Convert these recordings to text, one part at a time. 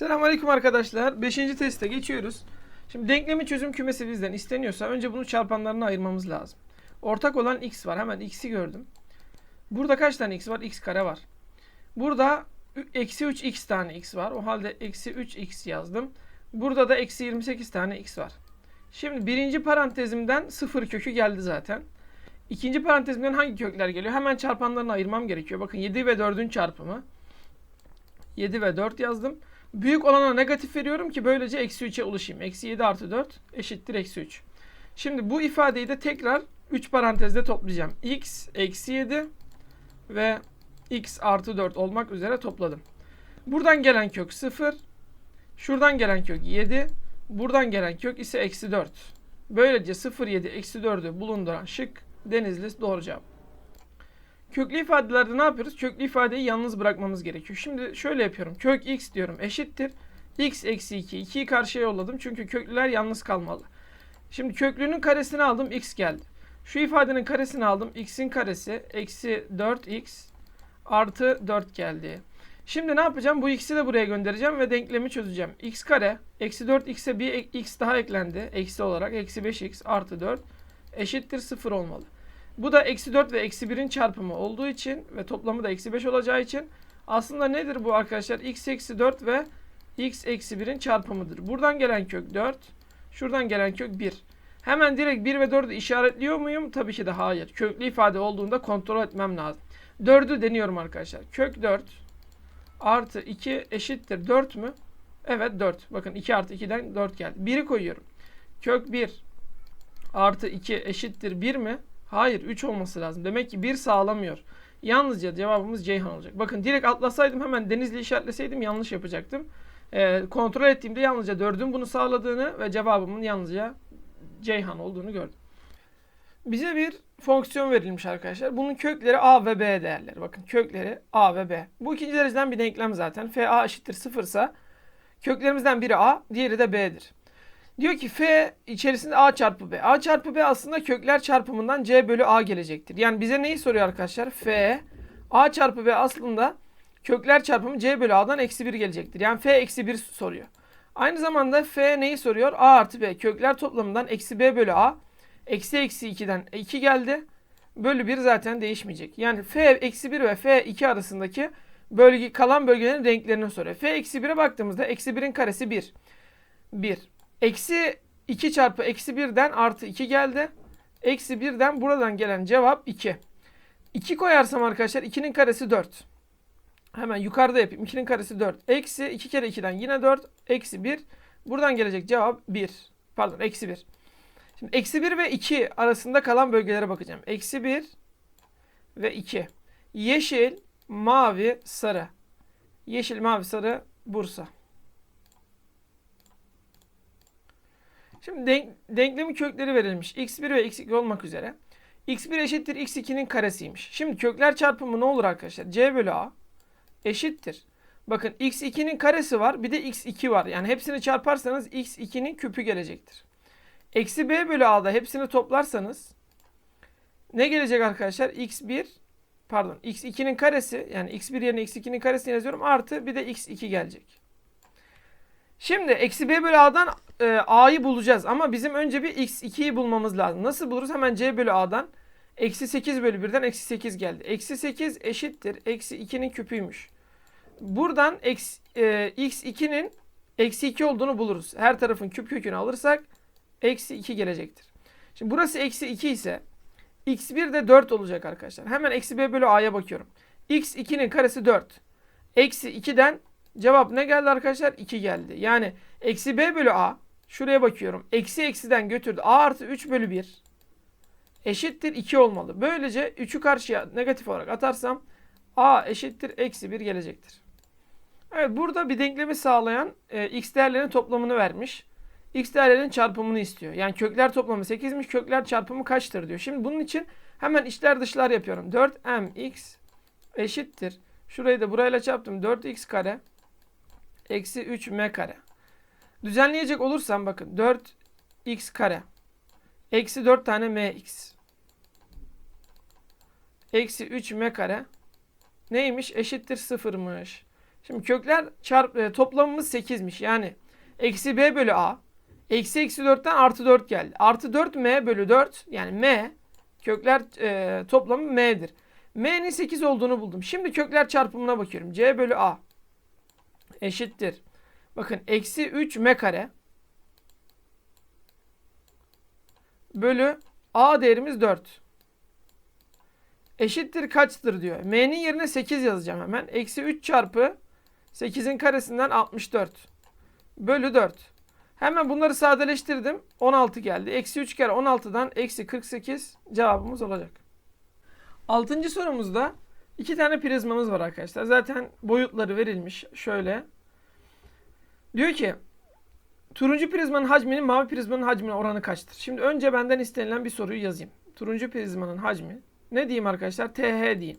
Selamünaleyküm arkadaşlar. Beşinci teste geçiyoruz. Şimdi denklemi çözüm kümesi bizden isteniyorsa önce bunu çarpanlarına ayırmamız lazım. Ortak olan x var. Hemen x'i gördüm. Burada kaç tane x var? x kare var. Burada eksi 3x tane x var. O halde eksi 3x yazdım. Burada da eksi 28 tane x var. Şimdi birinci parantezimden sıfır kökü geldi zaten. İkinci parantezimden hangi kökler geliyor? Hemen çarpanlarına ayırmam gerekiyor. Bakın 7 ve 4'ün çarpımı. 7 ve 4 yazdım. Büyük olana negatif veriyorum ki böylece eksi 3'e ulaşayım. Eksi 7 artı 4 eşittir eksi 3. Şimdi bu ifadeyi de tekrar 3 parantezde toplayacağım. x eksi 7 ve x artı 4 olmak üzere topladım. Buradan gelen kök 0. Şuradan gelen kök 7. Buradan gelen kök ise eksi 4. Böylece 0, 7, eksi 4'ü bulunduran şık Denizli doğru cevap. Köklü ifadelerde ne yapıyoruz? Köklü ifadeyi yalnız bırakmamız gerekiyor. Şimdi şöyle yapıyorum. Kök x diyorum eşittir. x eksi 2. 2'yi karşıya yolladım. Çünkü köklüler yalnız kalmalı. Şimdi köklünün karesini aldım. x geldi. Şu ifadenin karesini aldım. x'in karesi eksi 4x artı 4 geldi. Şimdi ne yapacağım? Bu x'i de buraya göndereceğim ve denklemi çözeceğim. x kare eksi 4x'e bir x daha eklendi. Eksi olarak eksi 5x artı 4 eşittir 0 olmalı. Bu da eksi 4 ve eksi 1'in çarpımı olduğu için ve toplamı da eksi 5 olacağı için aslında nedir bu arkadaşlar? x eksi 4 ve x eksi 1'in çarpımıdır. Buradan gelen kök 4. Şuradan gelen kök 1. Hemen direkt 1 ve 4'ü işaretliyor muyum? Tabii ki de hayır. Köklü ifade olduğunda kontrol etmem lazım. 4'ü deniyorum arkadaşlar. Kök 4 artı 2 eşittir 4 mü? Evet 4. Bakın 2 artı 2'den 4 geldi. 1'i koyuyorum. Kök 1 artı 2 eşittir 1 mi? Hayır 3 olması lazım. Demek ki 1 sağlamıyor. Yalnızca cevabımız Ceyhan olacak. Bakın direkt atlasaydım hemen Denizli işaretleseydim yanlış yapacaktım. Ee, kontrol ettiğimde yalnızca 4'ün bunu sağladığını ve cevabımın yalnızca Ceyhan olduğunu gördüm. Bize bir fonksiyon verilmiş arkadaşlar. Bunun kökleri a ve b değerleri. Bakın kökleri a ve b. Bu ikinci dereceden bir denklem zaten. f a eşittir 0 ise köklerimizden biri a, diğeri de b'dir. Diyor ki f içerisinde a çarpı b. a çarpı b aslında kökler çarpımından c bölü a gelecektir. Yani bize neyi soruyor arkadaşlar? f a çarpı b aslında kökler çarpımı c bölü a'dan eksi 1 gelecektir. Yani f eksi 1 soruyor. Aynı zamanda f neyi soruyor? a artı b. Kökler toplamından eksi b bölü a. Eksi eksi 2'den 2 geldi. Bölü 1 zaten değişmeyecek. Yani f eksi 1 ve f 2 arasındaki bölge, kalan bölgelerin renklerini soruyor. f eksi 1'e baktığımızda eksi 1'in karesi 1. 1. Eksi 2 çarpı eksi 1'den artı 2 geldi. Eksi 1'den buradan gelen cevap 2. 2 koyarsam arkadaşlar 2'nin karesi 4. Hemen yukarıda yapayım. 2'nin karesi 4. Eksi 2 kere 2'den yine 4. Eksi 1. Buradan gelecek cevap 1. Pardon eksi 1. Şimdi eksi 1 ve 2 arasında kalan bölgelere bakacağım. Eksi 1 ve 2. Yeşil, mavi, sarı. Yeşil, mavi, sarı, Bursa. Şimdi denk, denklemin kökleri verilmiş. x1 ve x2 olmak üzere. x1 eşittir x2'nin karesiymiş. Şimdi kökler çarpımı ne olur arkadaşlar? c bölü a eşittir. Bakın x2'nin karesi var bir de x2 var. Yani hepsini çarparsanız x2'nin küpü gelecektir. Eksi b bölü a'da hepsini toplarsanız ne gelecek arkadaşlar? x1 pardon x2'nin karesi yani x1 yerine x2'nin karesini yazıyorum artı bir de x2 gelecek. Şimdi eksi b bölü a'dan e, a'yı bulacağız ama bizim önce bir x2'yi bulmamız lazım. Nasıl buluruz? Hemen c bölü a'dan eksi 8 bölü 1'den eksi 8 geldi. Eksi 8 eşittir eksi 2'nin küpüymüş. Buradan eksi, e, x2'nin eksi 2 olduğunu buluruz. Her tarafın küp kökünü alırsak eksi 2 gelecektir. Şimdi burası eksi 2 ise x1 de 4 olacak arkadaşlar. Hemen eksi b bölü a'ya bakıyorum. x2'nin karesi 4. Eksi 2'den cevap ne geldi arkadaşlar? 2 geldi. Yani eksi b bölü a şuraya bakıyorum. Eksi eksiden götürdü. a artı 3 bölü 1 eşittir 2 olmalı. Böylece 3'ü karşıya negatif olarak atarsam a eşittir eksi 1 gelecektir. Evet burada bir denklemi sağlayan e, x değerlerinin toplamını vermiş. X değerlerinin çarpımını istiyor. Yani kökler toplamı 8'miş. Kökler çarpımı kaçtır diyor. Şimdi bunun için hemen içler dışlar yapıyorum. 4mx eşittir. Şurayı da burayla çarptım. 4x kare eksi 3m kare. Düzenleyecek olursam bakın 4x kare eksi 4 tane mx eksi 3m kare neymiş? Eşittir sıfırmış. Şimdi kökler çarp, e, toplamımız 8'miş. Yani eksi b bölü a. Eksi eksi 4'ten artı 4 geldi. Artı 4 m bölü 4 yani m kökler e, toplamı m'dir. m'nin 8 olduğunu buldum. Şimdi kökler çarpımına bakıyorum. c bölü a eşittir. Bakın eksi 3 m kare bölü a değerimiz 4. Eşittir kaçtır diyor. M'nin yerine 8 yazacağım hemen. Eksi 3 çarpı 8'in karesinden 64. Bölü 4. Hemen bunları sadeleştirdim. 16 geldi. Eksi 3 kere 16'dan eksi 48 cevabımız olacak. Altıncı sorumuzda iki tane prizmamız var arkadaşlar. Zaten boyutları verilmiş. Şöyle. Diyor ki turuncu prizmanın hacminin mavi prizmanın hacmine oranı kaçtır? Şimdi önce benden istenilen bir soruyu yazayım. Turuncu prizmanın hacmi ne diyeyim arkadaşlar? TH diyeyim.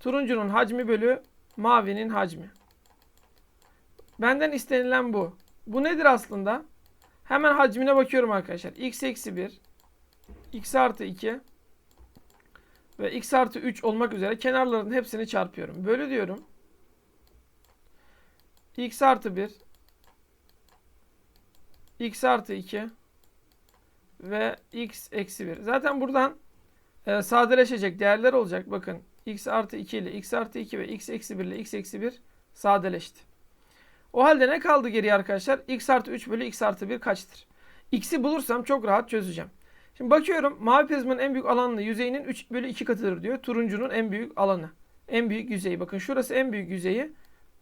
Turuncunun hacmi bölü mavinin hacmi. Benden istenilen bu. Bu nedir aslında? Hemen hacmine bakıyorum arkadaşlar. x eksi 1, x artı 2 ve x artı 3 olmak üzere kenarların hepsini çarpıyorum. Bölü diyorum. x artı 1, x artı 2 ve x eksi 1. Zaten buradan e, sadeleşecek değerler olacak. Bakın x artı 2 ile x artı 2 ve x eksi 1 ile x eksi 1 sadeleşti. O halde ne kaldı geriye arkadaşlar? x artı 3 bölü x artı 1 kaçtır? x'i bulursam çok rahat çözeceğim. Şimdi bakıyorum mavi prizmanın en büyük alanlı yüzeyinin 3 bölü 2 katıdır diyor. Turuncunun en büyük alanı. En büyük yüzeyi. Bakın şurası en büyük yüzeyi.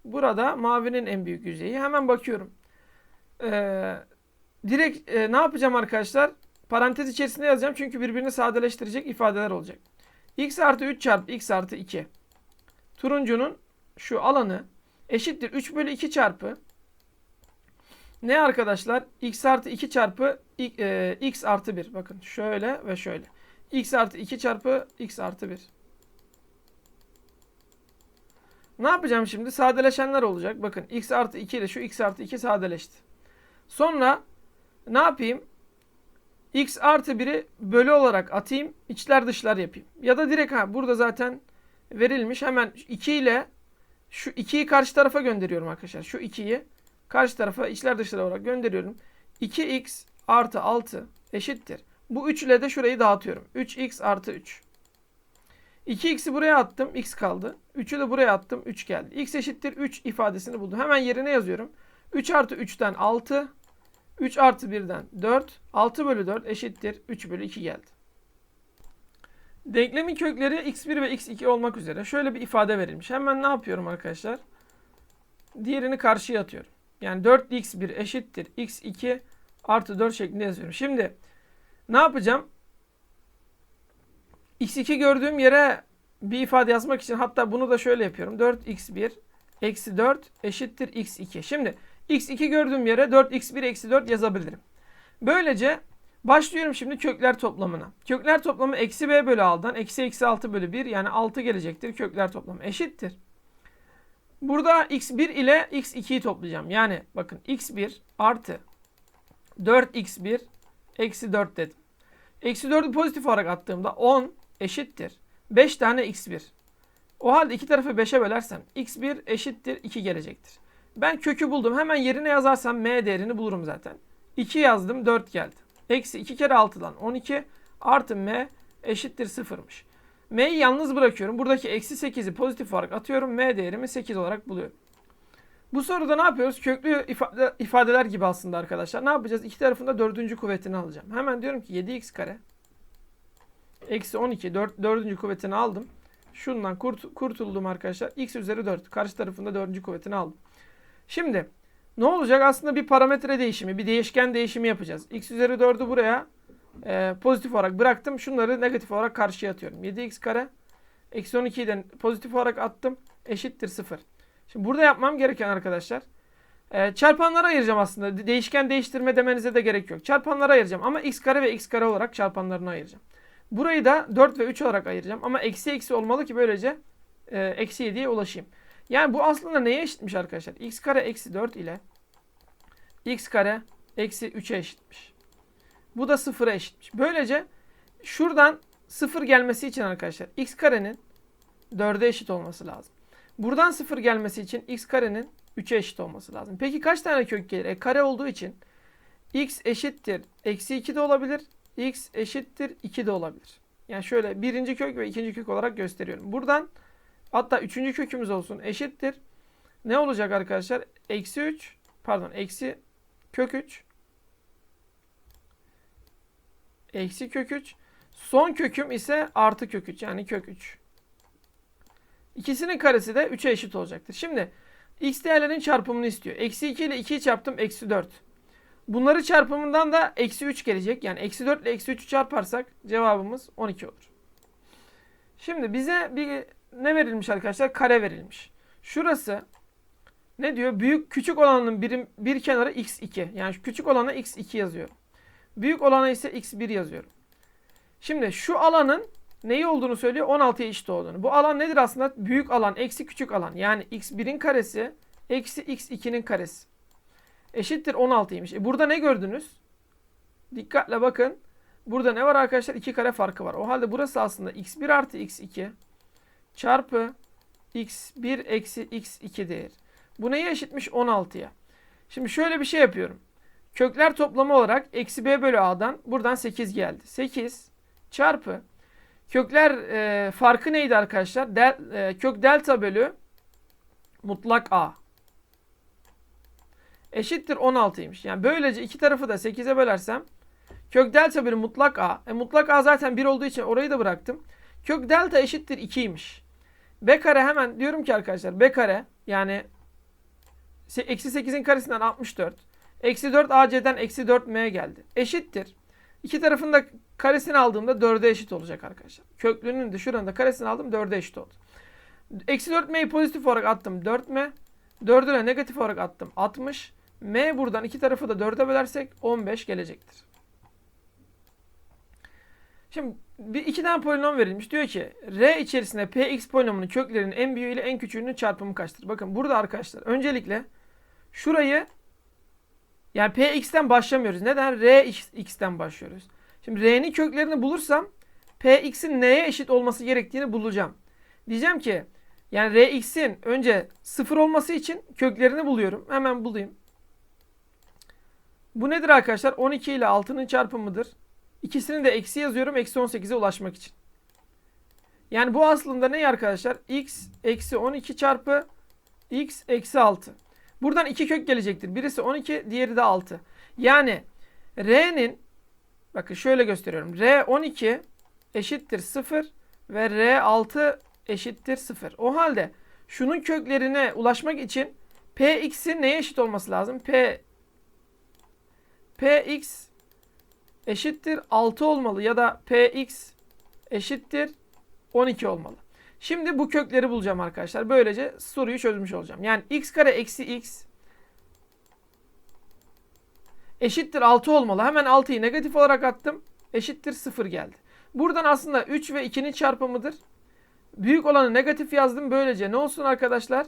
Burada mavinin en büyük yüzeyi. Hemen bakıyorum. Ee, direkt e, ne yapacağım arkadaşlar? Parantez içerisinde yazacağım. Çünkü birbirini sadeleştirecek ifadeler olacak. x artı 3 çarpı x artı 2. Turuncunun şu alanı eşittir 3 bölü 2 çarpı ne arkadaşlar? x artı 2 çarpı e, x artı 1. Bakın şöyle ve şöyle. x artı 2 çarpı x artı 1. Ne yapacağım şimdi? Sadeleşenler olacak. Bakın x artı 2 ile şu x artı 2 sadeleşti. Sonra ne yapayım? x artı 1'i bölü olarak atayım. içler dışlar yapayım. Ya da direkt ha burada zaten verilmiş. Hemen 2 ile şu 2'yi karşı tarafa gönderiyorum arkadaşlar. Şu 2'yi karşı tarafa içler dışlar olarak gönderiyorum. 2x artı 6 eşittir. Bu 3 ile de şurayı dağıtıyorum. 3x artı 3. 2x'i buraya attım. x kaldı. 3'ü de buraya attım. 3 geldi. x eşittir 3 ifadesini buldum. Hemen yerine yazıyorum. 3 artı 3'ten 6. 3 artı 1'den 4. 6 bölü 4 eşittir. 3 bölü 2 geldi. Denklemin kökleri x1 ve x2 olmak üzere şöyle bir ifade verilmiş. Hemen ne yapıyorum arkadaşlar? Diğerini karşıya atıyorum. Yani 4x1 eşittir x2 artı 4 şeklinde yazıyorum. Şimdi ne yapacağım? x2 gördüğüm yere bir ifade yazmak için hatta bunu da şöyle yapıyorum. 4x1 eksi 4 eşittir x2. Şimdi x2 gördüğüm yere 4x1 eksi 4 yazabilirim. Böylece başlıyorum şimdi kökler toplamına. Kökler toplamı eksi b bölü a'dan eksi eksi 6 bölü 1 yani 6 gelecektir. Kökler toplamı eşittir. Burada x1 ile x2'yi toplayacağım. Yani bakın x1 artı 4x1 eksi 4 dedim. Eksi 4'ü pozitif olarak attığımda 10 eşittir. 5 tane x1. O halde iki tarafı 5'e bölersem x1 eşittir 2 gelecektir. Ben kökü buldum. Hemen yerine yazarsam m değerini bulurum zaten. 2 yazdım 4 geldi. Eksi 2 kere 6'dan 12 artı m eşittir 0'mış. M'yi yalnız bırakıyorum. Buradaki eksi 8'i pozitif olarak atıyorum. M değerimi 8 olarak buluyorum. Bu soruda ne yapıyoruz? Köklü ifade, ifadeler gibi aslında arkadaşlar. Ne yapacağız? İki tarafında dördüncü kuvvetini alacağım. Hemen diyorum ki 7x kare eksi 12 4, dördüncü kuvvetini aldım. Şundan kurt, kurtuldum arkadaşlar. x üzeri 4. Karşı tarafında dördüncü kuvvetini aldım. Şimdi ne olacak? Aslında bir parametre değişimi, bir değişken değişimi yapacağız. x üzeri 4'ü buraya e, pozitif olarak bıraktım. Şunları negatif olarak karşıya atıyorum. 7x kare eksi 12'den pozitif olarak attım. Eşittir 0. Şimdi burada yapmam gereken arkadaşlar e, çarpanlara ayıracağım aslında. Değişken değiştirme demenize de gerek yok. Çarpanlara ayıracağım ama x kare ve x kare olarak çarpanlarına ayıracağım. Burayı da 4 ve 3 olarak ayıracağım. Ama eksi eksi olmalı ki böylece e, eksi 7'ye ulaşayım. Yani bu aslında neye eşitmiş arkadaşlar? x kare eksi 4 ile x kare eksi 3'e eşitmiş. Bu da 0'a eşitmiş. Böylece şuradan 0 gelmesi için arkadaşlar x karenin 4'e eşit olması lazım. Buradan 0 gelmesi için x karenin 3'e eşit olması lazım. Peki kaç tane kök gelir? E, kare olduğu için x eşittir eksi 2 de olabilir. x eşittir 2 de olabilir. Yani şöyle birinci kök ve ikinci kök olarak gösteriyorum. Buradan hatta üçüncü kökümüz olsun eşittir. Ne olacak arkadaşlar? Eksi 3 pardon eksi kök 3 eksi kök 3 son köküm ise artı kök 3 yani kök 3. İkisinin karesi de 3'e eşit olacaktır. Şimdi x değerlerin çarpımını istiyor. Eksi 2 ile 2'yi çarptım eksi 4. Bunları çarpımından da eksi 3 gelecek. Yani eksi 4 ile eksi 3'ü çarparsak cevabımız 12 olur. Şimdi bize bir ne verilmiş arkadaşlar? Kare verilmiş. Şurası ne diyor? Büyük küçük olanın birim, bir kenarı x2. Yani küçük olana x2 yazıyorum. Büyük olana ise x1 yazıyorum. Şimdi şu alanın neyi olduğunu söylüyor? 16'ya eşit olduğunu. Bu alan nedir aslında? Büyük alan eksi küçük alan. Yani x1'in karesi eksi x2'nin karesi. Eşittir 16'ymış. E burada ne gördünüz? Dikkatle bakın. Burada ne var arkadaşlar? 2 kare farkı var. O halde burası aslında x1 artı x2 çarpı x1 eksi x2 değer. Bu neye eşitmiş? 16'ya. Şimdi şöyle bir şey yapıyorum. Kökler toplamı olarak eksi b bölü a'dan buradan 8 geldi. 8 çarpı kökler e, farkı neydi arkadaşlar? Del, e, kök delta bölü mutlak a eşittir 16'ymış. Yani böylece iki tarafı da 8'e bölersem kök delta bölü mutlak a. E, mutlak a zaten 1 olduğu için orayı da bıraktım. Kök delta eşittir 2'ymiş. B kare hemen diyorum ki arkadaşlar B kare yani eksi 8'in karesinden 64. Eksi 4 AC'den eksi 4 M geldi. Eşittir. İki tarafın da karesini aldığımda 4'e eşit olacak arkadaşlar. Köklünün de şuranın da karesini aldım 4'e eşit oldu. Eksi 4M'yi pozitif olarak attım 4M. 4'ü de negatif olarak attım 60. M buradan iki tarafı da 4'e bölersek 15 gelecektir. Şimdi bir iki tane polinom verilmiş. Diyor ki R içerisinde Px polinomunun köklerinin en büyüğü ile en küçüğünün çarpımı kaçtır? Bakın burada arkadaşlar öncelikle şurayı yani Px'ten başlamıyoruz. Neden? Rx'ten başlıyoruz. Şimdi R'nin köklerini bulursam Px'in neye eşit olması gerektiğini bulacağım. Diyeceğim ki yani Rx'in önce 0 olması için köklerini buluyorum. Hemen bulayım. Bu nedir arkadaşlar? 12 ile 6'nın çarpımıdır. İkisini de eksi yazıyorum eksi 18'e ulaşmak için. Yani bu aslında ne arkadaşlar? x eksi 12 çarpı x eksi 6. Buradan iki kök gelecektir. Birisi 12 diğeri de 6. Yani r'nin bakın şöyle gösteriyorum. r 12 eşittir 0 ve r 6 eşittir 0. O halde şunun köklerine ulaşmak için px'in neye eşit olması lazım? p px eşittir 6 olmalı ya da px eşittir 12 olmalı. Şimdi bu kökleri bulacağım arkadaşlar. Böylece soruyu çözmüş olacağım. Yani x kare eksi x eşittir 6 olmalı. Hemen 6'yı negatif olarak attım. Eşittir 0 geldi. Buradan aslında 3 ve 2'nin çarpımıdır. Büyük olanı negatif yazdım. Böylece ne olsun arkadaşlar?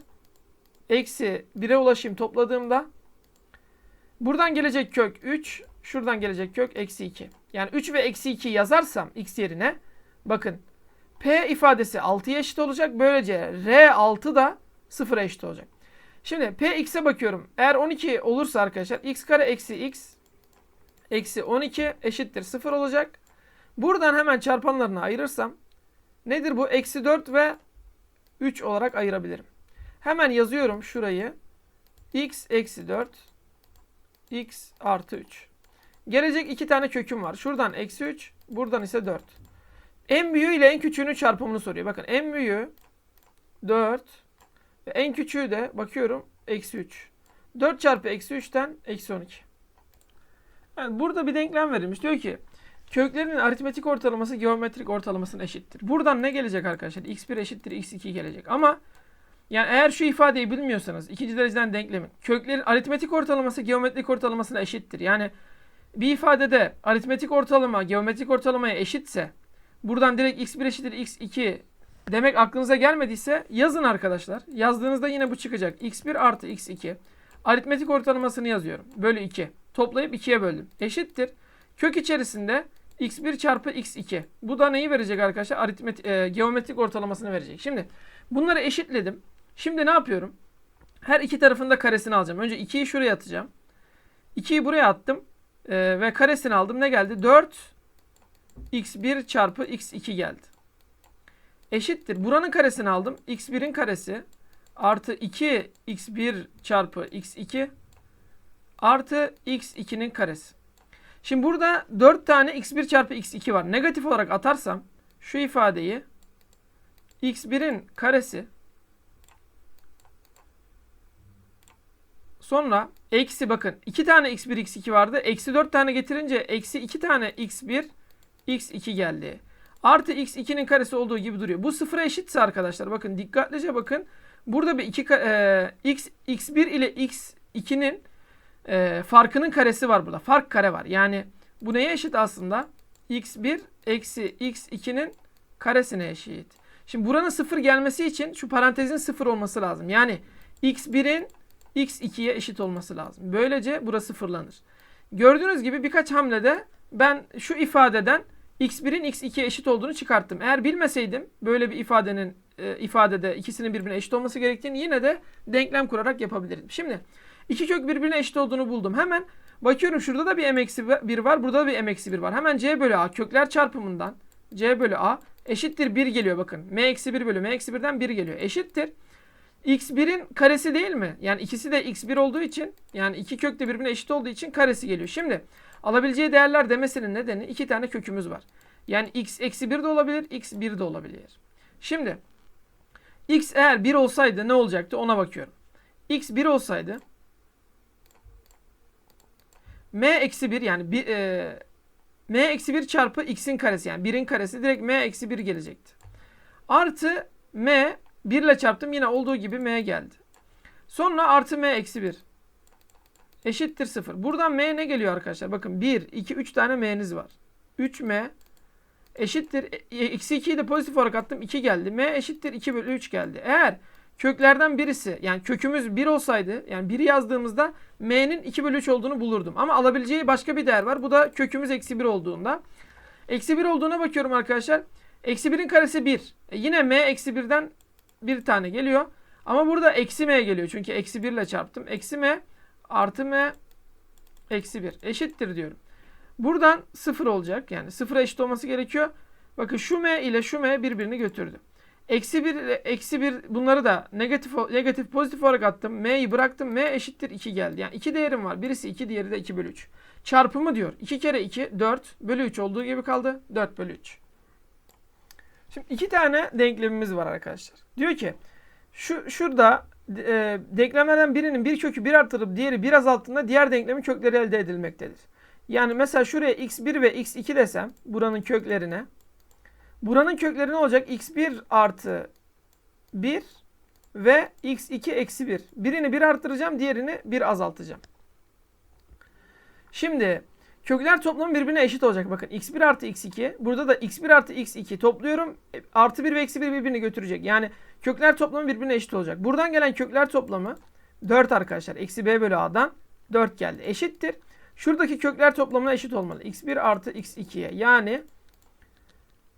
Eksi 1'e ulaşayım topladığımda. Buradan gelecek kök 3. Şuradan gelecek kök eksi 2. Yani 3 ve eksi 2 yazarsam x yerine bakın P ifadesi 6'ya eşit olacak. Böylece R6 da 0'a eşit olacak. Şimdi Px'e bakıyorum. Eğer 12 olursa arkadaşlar x kare eksi x eksi 12 eşittir 0 olacak. Buradan hemen çarpanlarını ayırırsam nedir bu? Eksi 4 ve 3 olarak ayırabilirim. Hemen yazıyorum şurayı. x eksi 4 x artı 3. Gelecek iki tane köküm var. Şuradan eksi 3. Buradan ise 4. En büyüğü ile en küçüğünün çarpımını soruyor. Bakın en büyüğü 4 ve en küçüğü de bakıyorum eksi 3. 4 çarpı eksi 3'ten eksi 12. Yani burada bir denklem verilmiş. Diyor ki köklerin aritmetik ortalaması geometrik ortalamasına eşittir. Buradan ne gelecek arkadaşlar? x1 eşittir x2 gelecek. Ama yani eğer şu ifadeyi bilmiyorsanız ikinci dereceden denklemin köklerin aritmetik ortalaması geometrik ortalamasına eşittir. Yani bir ifadede aritmetik ortalama geometrik ortalamaya eşitse buradan direkt x1 eşittir x2 demek aklınıza gelmediyse yazın arkadaşlar. Yazdığınızda yine bu çıkacak. x1 artı x2 aritmetik ortalamasını yazıyorum. Bölü 2. Toplayıp 2'ye böldüm. Eşittir. Kök içerisinde x1 çarpı x2. Bu da neyi verecek arkadaşlar? Aritmetik, e, geometrik ortalamasını verecek. Şimdi bunları eşitledim. Şimdi ne yapıyorum? Her iki tarafında karesini alacağım. Önce 2'yi şuraya atacağım. 2'yi buraya attım. Ee, ve karesini aldım. Ne geldi? 4 x1 çarpı x2 geldi. Eşittir. Buranın karesini aldım. x1'in karesi artı 2 x1 çarpı x2 artı x2'nin karesi. Şimdi burada 4 tane x1 çarpı x2 var. Negatif olarak atarsam şu ifadeyi x1'in karesi sonra eksi bakın 2 tane x1 x2 vardı. Eksi 4 tane getirince eksi 2 tane x1 x2 geldi. Artı x2'nin karesi olduğu gibi duruyor. Bu sıfıra eşitse arkadaşlar bakın dikkatlice bakın. Burada bir 2 e, x x1 ile x2'nin e, farkının karesi var burada. Fark kare var. Yani bu neye eşit aslında? x1 eksi x2'nin karesine eşit. Şimdi buranın sıfır gelmesi için şu parantezin sıfır olması lazım. Yani x1'in x2'ye eşit olması lazım. Böylece burası sıfırlanır. Gördüğünüz gibi birkaç hamlede ben şu ifadeden x1'in x2'ye eşit olduğunu çıkarttım. Eğer bilmeseydim böyle bir ifadenin e, ifadede ikisinin birbirine eşit olması gerektiğini yine de denklem kurarak yapabilirdim. Şimdi iki kök birbirine eşit olduğunu buldum. Hemen bakıyorum şurada da bir m eksi 1 var. Burada da bir m eksi 1 var. Hemen c bölü a kökler çarpımından c bölü a eşittir 1 geliyor bakın. m eksi 1 bölü m eksi 1'den 1 geliyor. Eşittir. x1'in karesi değil mi? Yani ikisi de x1 olduğu için yani iki kök de birbirine eşit olduğu için karesi geliyor. Şimdi alabileceği değerler demesinin nedeni iki tane kökümüz var. Yani x eksi 1 de olabilir, x 1 de olabilir. Şimdi x eğer 1 olsaydı ne olacaktı ona bakıyorum. x 1 olsaydı m eksi 1 yani bir, e, m eksi 1 çarpı x'in karesi yani 1'in karesi direkt m eksi 1 gelecekti. Artı m 1 ile çarptım yine olduğu gibi m geldi. Sonra artı m eksi 1 eşittir 0. Buradan m ne geliyor arkadaşlar? Bakın 1, 2, 3 tane m'niz var. 3m eşittir. e, Eksi 2'yi de pozitif olarak attım. 2 geldi. M eşittir 2 bölü 3 geldi. Eğer köklerden birisi yani kökümüz 1 olsaydı yani 1'i yazdığımızda m'nin 2 bölü 3 olduğunu bulurdum. Ama alabileceği başka bir değer var. Bu da kökümüz eksi 1 olduğunda. Eksi 1 olduğuna bakıyorum arkadaşlar. Eksi 1'in karesi 1. E yine m eksi 1'den bir tane geliyor. Ama burada eksi m geliyor. Çünkü eksi 1 ile çarptım. Eksi m artı m eksi 1 eşittir diyorum. Buradan 0 olacak. Yani 0'a eşit olması gerekiyor. Bakın şu m ile şu m birbirini götürdü. Eksi 1 ile eksi 1 bunları da negatif negatif pozitif olarak attım. M'yi bıraktım. M eşittir 2 geldi. Yani iki değerim var. Birisi 2 diğeri de 2 bölü 3. Çarpımı diyor. 2 kere 2 4 bölü 3 olduğu gibi kaldı. 4 bölü 3. Şimdi iki tane denklemimiz var arkadaşlar. Diyor ki şu şurada e, denklemlerden birinin bir kökü bir artırıp diğeri bir azalttığında diğer denklemin kökleri elde edilmektedir. Yani mesela şuraya x1 ve x2 desem buranın köklerine. Buranın kökleri ne olacak? x1 artı 1 ve x2 eksi 1. Birini 1 arttıracağım diğerini 1 azaltacağım. Şimdi kökler toplamı birbirine eşit olacak. Bakın x1 artı x2. Burada da x1 artı x2 topluyorum. E, Artı 1 ve eksi 1 birbirini götürecek. Yani kökler toplamı birbirine eşit olacak. Buradan gelen kökler toplamı 4 arkadaşlar. Eksi b bölü a'dan 4 geldi. Eşittir. Şuradaki kökler toplamına eşit olmalı. x1 artı x2'ye. Yani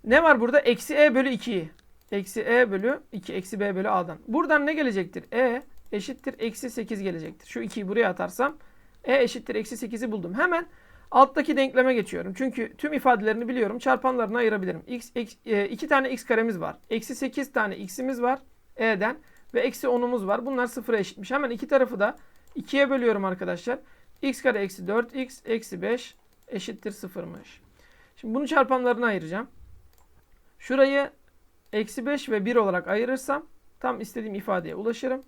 ne var burada? Eksi e bölü 2'yi. Eksi e bölü 2. Eksi b bölü a'dan. Buradan ne gelecektir? e eşittir. Eksi 8 gelecektir. Şu 2'yi buraya atarsam e eşittir. Eksi 8'i buldum. Hemen alttaki denkleme geçiyorum. Çünkü tüm ifadelerini biliyorum. Çarpanlarını ayırabilirim. x, x e, 2 tane x karemiz var. Eksi 8 tane x'imiz var. e'den. Ve eksi 10'umuz var. Bunlar sıfıra eşitmiş. Hemen iki tarafı da 2'ye bölüyorum arkadaşlar x kare eksi 4x eksi 5 eşittir 0'mış. Şimdi bunu çarpanlarına ayıracağım. Şurayı eksi 5 ve 1 olarak ayırırsam tam istediğim ifadeye ulaşırım.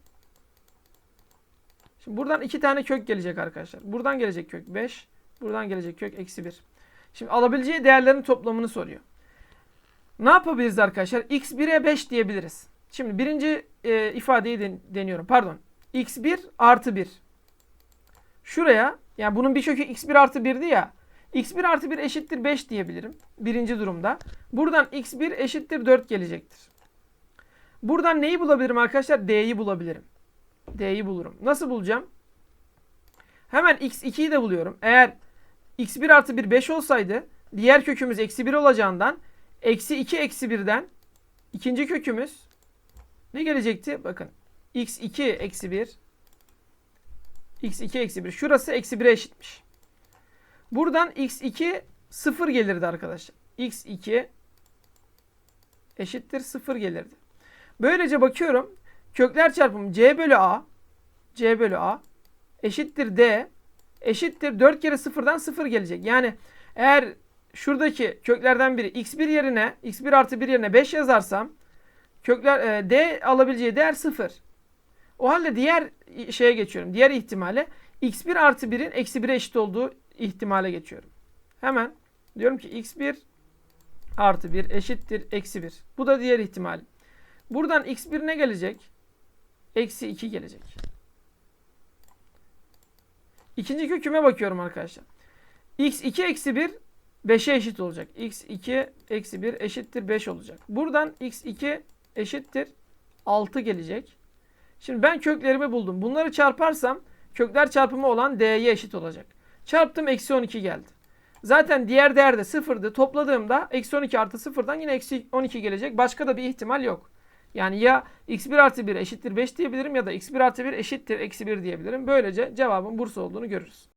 Şimdi buradan iki tane kök gelecek arkadaşlar. Buradan gelecek kök 5. Buradan gelecek kök eksi 1. Şimdi alabileceği değerlerin toplamını soruyor. Ne yapabiliriz arkadaşlar? x1'e 5 diyebiliriz. Şimdi birinci e, ifadeyi den deniyorum. Pardon. x1 artı 1. Şuraya yani bunun bir kökü x1 artı 1'di ya. x1 artı 1 eşittir 5 diyebilirim. Birinci durumda. Buradan x1 eşittir 4 gelecektir. Buradan neyi bulabilirim arkadaşlar? D'yi bulabilirim. D'yi bulurum. Nasıl bulacağım? Hemen x2'yi de buluyorum. Eğer x1 artı 1 5 olsaydı diğer kökümüz eksi 1 olacağından eksi 2 eksi 1'den ikinci kökümüz ne gelecekti? Bakın x2 eksi 1 x2 eksi 1. Şurası eksi 1'e eşitmiş. Buradan x2 0 gelirdi arkadaşlar. x2 eşittir 0 gelirdi. Böylece bakıyorum. Kökler çarpımı c bölü a c bölü a eşittir d eşittir 4 kere 0'dan 0 gelecek. Yani eğer şuradaki köklerden biri x1 yerine x1 artı 1 yerine 5 yazarsam kökler e, d alabileceği değer 0. O halde diğer şeye geçiyorum. Diğer ihtimale x1 artı 1'in eksi 1'e eşit olduğu ihtimale geçiyorum. Hemen diyorum ki x1 artı 1 eşittir eksi 1. Bu da diğer ihtimal. Buradan x1 ne gelecek? Eksi 2 gelecek. İkinci köküme bakıyorum arkadaşlar. x2 eksi 1 5'e eşit olacak. x2 eksi 1 eşittir 5 olacak. Buradan x2 eşittir 6 gelecek. Şimdi ben köklerimi buldum. Bunları çarparsam kökler çarpımı olan d'ye eşit olacak. Çarptım eksi 12 geldi. Zaten diğer değer de sıfırdı. Topladığımda eksi 12 artı sıfırdan yine eksi 12 gelecek. Başka da bir ihtimal yok. Yani ya x1 artı 1 eşittir 5 diyebilirim ya da x1 artı 1 eşittir eksi 1 diyebilirim. Böylece cevabın Bursa olduğunu görürüz.